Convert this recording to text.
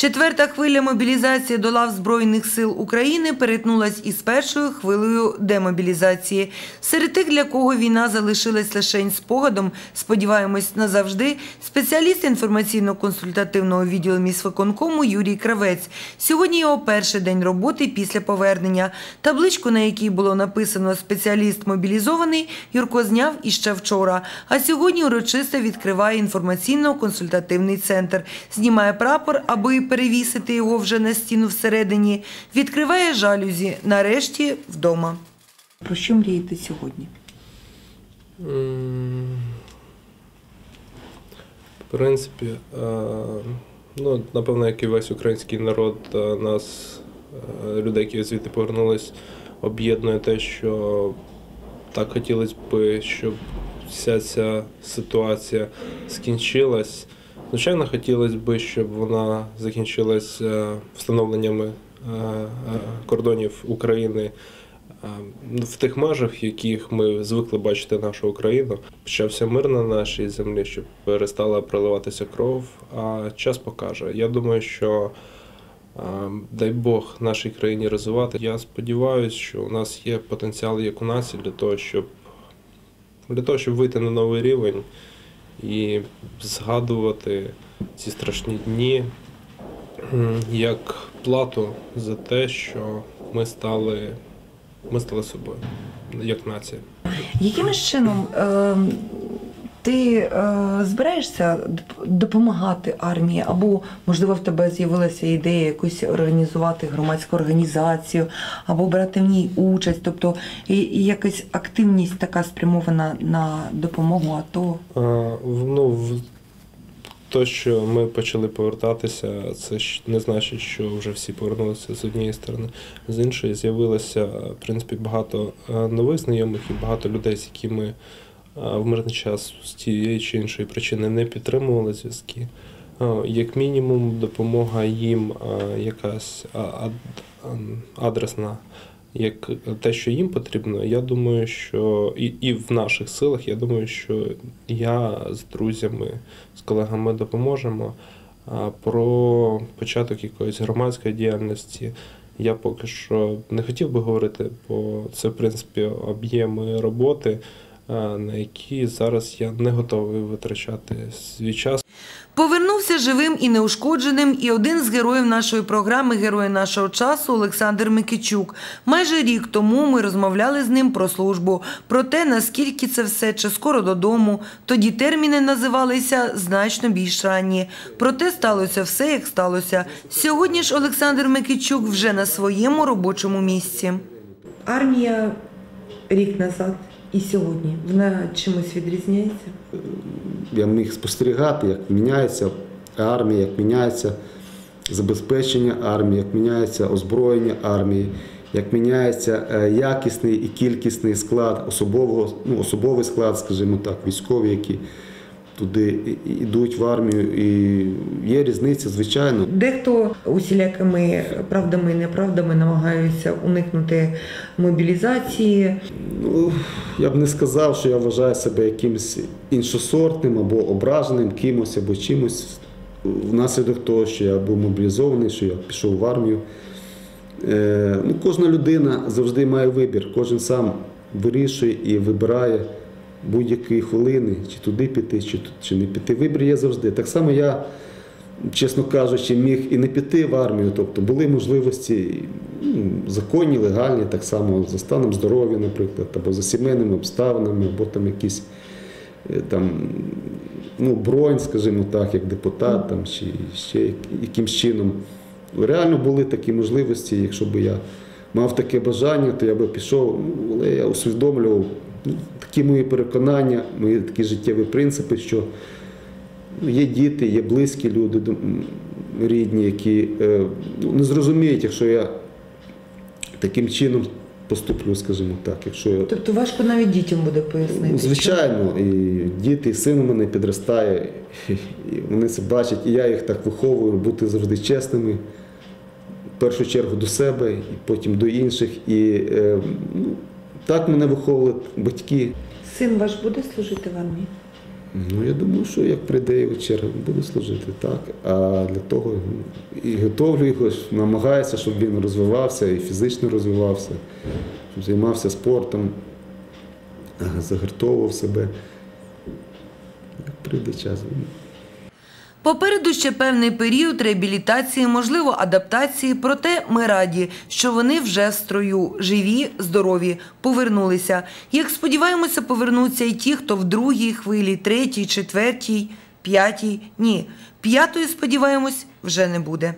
Четверта хвиля мобілізації до лав Збройних сил України перетнулась із першою хвилею демобілізації. Серед тих, для кого війна залишилась лише спогадом, сподіваємось назавжди, спеціаліст інформаційно-консультативного відділу міськвиконкому Юрій Кравець. Сьогодні його перший день роботи після повернення. Табличку, на якій було написано «Спеціаліст мобілізований», Юрко зняв іще вчора. А сьогодні урочисто відкриває інформаційно-консультативний центр. Знімає прапор, аби перевісити його вже на стіну всередині. Відкриває жалюзі. Нарешті вдома. Про що мрієте сьогодні? В принципі, е, ну, напевно, як і весь український народ, е, нас, е, людей, які звідти повернулись, об'єднує те, що так хотілося б, щоб вся ця ситуація скінчилась. Звичайно, хотілося б, щоб вона закінчилась е, встановленнями е, е, кордонів України в тих межах, в яких ми звикли бачити нашу Україну. Почався мир на нашій землі, щоб перестала проливатися кров, а час покаже. Я думаю, що дай Бог нашій країні розвивати. Я сподіваюся, що у нас є потенціал як у нації для того, щоб для того, щоб вийти на новий рівень і згадувати ці страшні дні як плату за те, що ми стали, ми стали собою, як нація. Яким чином е, ти е, збираєшся допомагати армії? Або, можливо, в тебе з'явилася ідея якусь організувати громадську організацію, або брати в ній участь, тобто і, і якась активність така спрямована на допомогу АТО? А, в- ну, то, що ми почали повертатися, це не значить, що вже всі повернулися з однієї сторони. З іншої з'явилося в принципі багато е, нових знайомих і багато людей, з якими е, в мирний час з тієї чи іншої причини не підтримували зв'язки. Як мінімум, допомога їм якась адресна, як те, що їм потрібно, я думаю, що і, і в наших силах, я думаю, що я з друзями, з колегами допоможемо. Про початок якоїсь громадської діяльності я поки що не хотів би говорити, бо це, в принципі, об'єми роботи, на які зараз я не готовий витрачати свій час. Повернувся живим і неушкодженим і один з героїв нашої програми Герої нашого часу Олександр Микичук. Майже рік тому ми розмовляли з ним про службу, про те, наскільки це все чи скоро додому. Тоді терміни називалися значно більш ранні. Проте сталося все, як сталося. Сьогодні ж Олександр Микичук вже на своєму робочому місці. Армія рік назад і сьогодні вона чимось відрізняється. я міг спостерігати, як міняється армія, як міняється забезпечення армії, як міняється озброєння армії, як міняється е, якісний і кількісний склад особового, ну, особовий склад, скажімо так, військові, які туди йдуть в армію. І є різниця, звичайно. Дехто усілякими правдами і неправдами намагаються уникнути мобілізації. Ну, я б не сказав, що я вважаю себе якимось іншосортним або ображеним кимось або чимось внаслідок того, що я був мобілізований, що я пішов в армію. Е, ну, кожна людина завжди має вибір, кожен сам вирішує і вибирає будь-які хвилини, чи туди піти, чи, чи не піти. Вибір є завжди. Так само я, чесно кажучи, міг і не піти в армію. Тобто були можливості ну, законні, легальні, так само за станом здоров'я, наприклад, або за сімейними обставинами, або там якісь е, там, ну, бронь, скажімо так, як депутат, там, чи ще як- якимсь чином. Реально були такі можливості, якщо б я мав таке бажання, то я би пішов, ну, але я усвідомлював ну, такі мої переконання, мої такі життєві принципи, що є діти, є близькі люди, рідні, які е, ну, не зрозуміють, якщо я таким чином поступлю, скажімо так. Якщо я Тобто важко навіть дітям буде пояснити. Ну, Звичайно, і діти, і син у мене підростає, і вони це бачать, і я їх так виховую, бути завжди чесними. В першу чергу до себе, і потім до інших. І е, ну, так мене виховували батьки. Син ваш буде служити в армії? Ну, я думаю, що як прийде його черга, буду служити так. А для того і готовлю його, намагаюся, щоб він розвивався і фізично розвивався, щоб займався спортом, загартовував себе. Як прийде час. Попереду ще певний період реабілітації, можливо, адаптації, проте ми раді, що вони вже в строю, живі, здорові, повернулися. Як сподіваємося, повернуться і ті, хто в другій хвилі, третій, четвертій, п'ятій. Ні, п'ятої, сподіваємось, вже не буде.